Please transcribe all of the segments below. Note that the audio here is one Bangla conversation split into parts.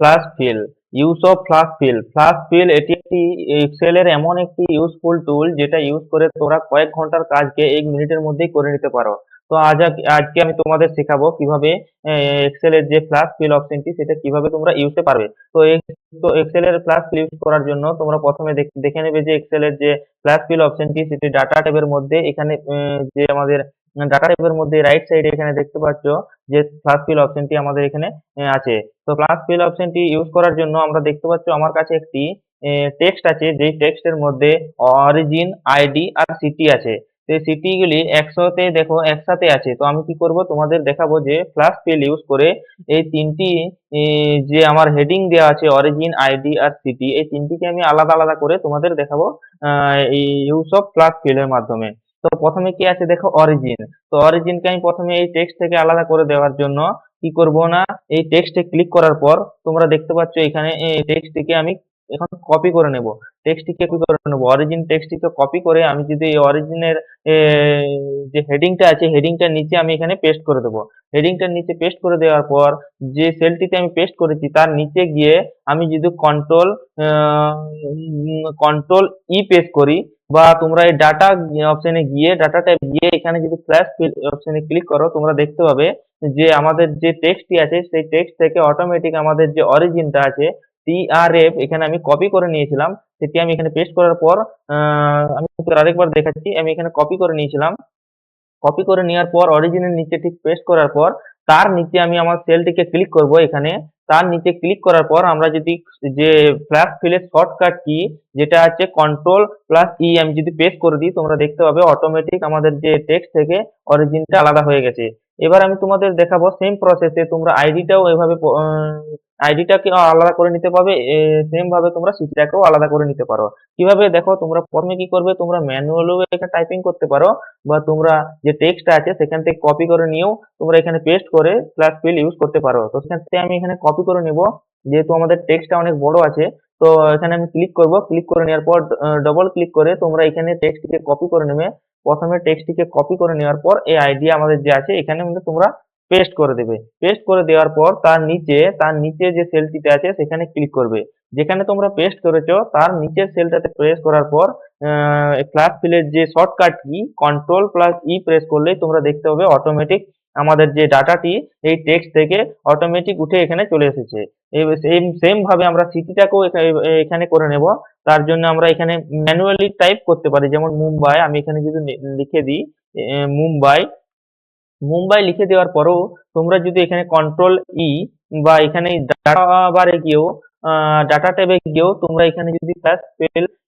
Flash fill use of flash fill flash fill এটি একটি এক্সেল এর এমন একটি ইউজফুল টুল যেটা ইউজ করে তোমরা কয়েক ঘণ্টার কাজকে এক মিনিটের মধ্যেই করে নিতে পারো। তো আজ আজ- আজকে আমি তোমাদের শেখাবো কীভাবে এক্সেল এর যে ফ্লাশ ফিল অপশনটি সেটা কীভাবে তোমরা ইউজে পারবে। তো তো এক্সেল এর ফ্লাশ ফিল ইউজ করার জন্য তোমরা প্রথমে দেখ- নেবে যে এক্সেল এর যে ফ্লাশ ফিল অপশনটি সেটি ডাটা ট্যাবের মধ্যে এখানে যে আমাদের ডাটা ট্যাবের মধ্যে রাইট সাইডে এখানে দেখতে পাচ্ছ যে ফ্লাশ ফিল অপশনটি আমাদের এখানে আছে। তো ফ্লাশ ফিল অপশনটি ইউজ করার জন্য আমরা দেখতে পাচ্ছ আমার কাছে একটি টেক্সট আছে। যেই টেক্সটের মধ্যে অরিজিন আইডি আর সিটি আছে। তো এই সিটি গুলি একসাথে দেখো একসাথে আছে। তো আমি কি করব? তোমাদের দেখাবো যে ফ্লাশ ফিল ইউজ করে এই তিনটি যে আমার হেডিং দেওয়া আছে অরিজিন আইডি আর সিটি এই তিনটিকে আমি আলাদা আলাদা করে তোমাদের দেখাবো ইউজ অফ ফ্লাশ ফিল এর মাধ্যমে। তো প্রথমে কি আছে দেখো অরিজিন তো অরিজিনকে আমি প্রথমে এই টেক্সট থেকে আলাদা করে দেওয়ার জন্য কি করব না, এই টেক্সটে ক্লিক করার পর তোমরা দেখতে পাচ্ছ এখানে এই টেক্সটটিকে আমি এখন কপি করে নেব। টেক্সটটিকে কপি করে নেব। অরিজিন টেক্সটটিকে কপি করে আমি যদি এই অরিজিনের যে হেডিংটা আছে হেডিংটার নিচে আমি এখানে পেস্ট করে দেবো। হেডিংটার নিচে পেস্ট করে দেওয়ার পর যে সেলটিতে আমি পেস্ট করেছি, তার নিচে গিয়ে আমি যদি কন্ট্রোল কন্ট্রোল ই পেস্ট করি বা তোমরা এই ডাটা অপশনে গিয়ে ডাটা ট্যাব গিয়ে এখানে যদি ফ্ল্যাশ অপশনে ক্লিক করো, তোমরা দেখতে পাবে যে আমাদের যে টেক্সটটি আছে, সেই টেক্সট থেকে অটোমেটিক আমাদের যে অরিজিনটা আছে টিআরএফ এখানে আমি কপি করে নিয়েছিলাম। সেটি আমি এখানে পেস্ট করার পর আমি আরেকবার দেখাচ্ছি। আমি এখানে কপি করে নিয়েছিলাম। কপি করে নেওয়ার পর অরিজিনের নিচে ঠিক পেস্ট করার পর, তার নিচে আমি আমার সেলটিকে ক্লিক করব এখানে। তার নিচে ক্লিক করার পর, আমরা যদি যে ফ্ল্যাশ ফিলের শর্টকাট কি, যেটা আছে কন্ট্রোল প্লাস ই আমি যদি পেস্ট করে দিই, তোমরা দেখতে পাবে অটোমেটিক আমাদের যে টেক্সট থেকে অরিজিনটা আলাদা হয়ে গেছে। এবার আমি তোমাদের দেখাবো সেম প্রসেসে তোমরা আইডিটাও এভাবে আইডিটাকে আলাদা করে নিতে পারবে? সেম ভাবে তোমরা সিটিটাকেও আলাদা করে নিতে পারো। কীভাবে? দেখো, তোমরা প্রথমে কি করবে? তোমরা ম্যানুয়ালিও এখানে টাইপিং করতে পারো বা তোমরা যে টেক্সট আছে সেখান থেকে কপি করে নিয়েও তোমরা এখানে পেস্ট করে প্লাস ফিল ইউজ করতে পারো। তো সেখান থেকে আমি এখানে কপি করে নেব। যেহেতু আমাদের টেক্সটটা অনেক বড় আছে, তো এখানে আমি ক্লিক করব। ক্লিক করে নেওয়ার পর ডবল ক্লিক করে তোমরা এখানে টেক্সটটিকে কপি করে নেবে। প্রথমে টেক্সটটিকে কপি করে নেওয়ার পর এই আইডিয়া আমাদের যে আছে, এখানে তোমরা পেস্ট করে দেবে। পেস্ট করে দেওয়ার পর তার নিচে তার নিচে যে সেলটিতে আছে সেখানে ক্লিক করবে। যেখানে তোমরা পেস্ট করেছ, তার নিচের সেলটাতে প্রেস করার পর ক্লাস ফিলের যে shortcut key control plus E press করলেই তোমরা দেখতে হবে অটোমেটিক আমাদের যে ডাটাটি, এই টেক্সট থেকে অটোমেটিক উঠে এখানে চলে এসেছে। সেম সেম ভাবে আমরা সিটিটাকেও এখানে করে নেব। তার জন্য আমরা এখানে ম্যানুয়ালি টাইপ করতে পারি। যেমন মুম্বাই, আমি এখানে যদি লিখে দিই মুম্বাই মুম্বাই লিখে দেওয়ার পরেও তোমরা যদি এখানে কন্ট্রোল ই বা এখানে ডাটা বারে গিয়েও ডাটা ট্যাবে গিয়েও তোমরা এখানে যদি ফ্ল্যাশ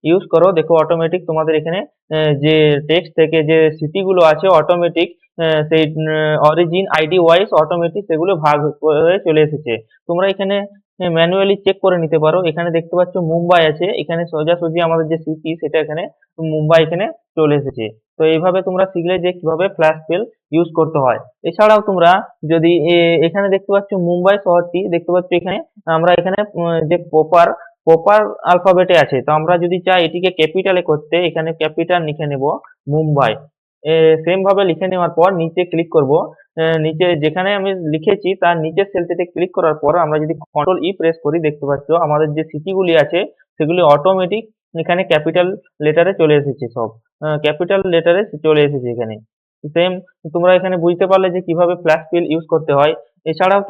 ইউজ করো, দেখো অটোমেটিক তোমাদের এখানে যে টেক্সট থেকে যে সিটি গুলো আছে অটোমেটিক সেই অরিজিন আইডি ওয়াইজ অটোমেটিক সেগুলো ভাগ হয়ে চলে এসেছে। তোমরা এখানে ম্যানুয়ালি চেক করে নিতে পারো। এখানে দেখতে পাচ্ছ মুম্বাই আছে। এখানে সোজাসুজি আমাদের যে সিটি সেটা এখানে মুম্বাই এখানে চলে এসেছে। তো এইভাবে তোমরা শিখলে যে কীভাবে ফ্ল্যাশ স্পেল ইউজ করতে হয়। এছাড়াও তোমরা যদি এখানে দেখতে পাচ্ছ মুম্বাই শহরটি, দেখতে পাচ্ছ এখানে আমরা এখানে যে প্রপার প্রপার আলফাবেটে আছে। তো আমরা যদি চাই এটিকে ক্যাপিটালে করতে, এখানে ক্যাপিটাল লিখে নেব মুম্বাই। সেম ভাবে লিখে নেওয়ার পর নিচে ক্লিক করব। নিচে যেখানে আমি লিখেছি তার নিচের সেলটিতে ক্লিক করার পর আমরা যদি কন্ট্রোল ই প্রেস করি, দেখতে পাচ্ছ আমাদের যে সিটিগুলি আছে, সেগুলি অটোমেটিক এখানে ক্যাপিটাল লেটারে চলে এসেছে সব। ক্যাপিটাল লেটারে চলে এসেছে এখানে। সেম তোমরা এখানে বুঝতে পারলে যে কীভাবে ফ্ল্যাশ ফিল ইউজ করতে হয়। এছাড়াও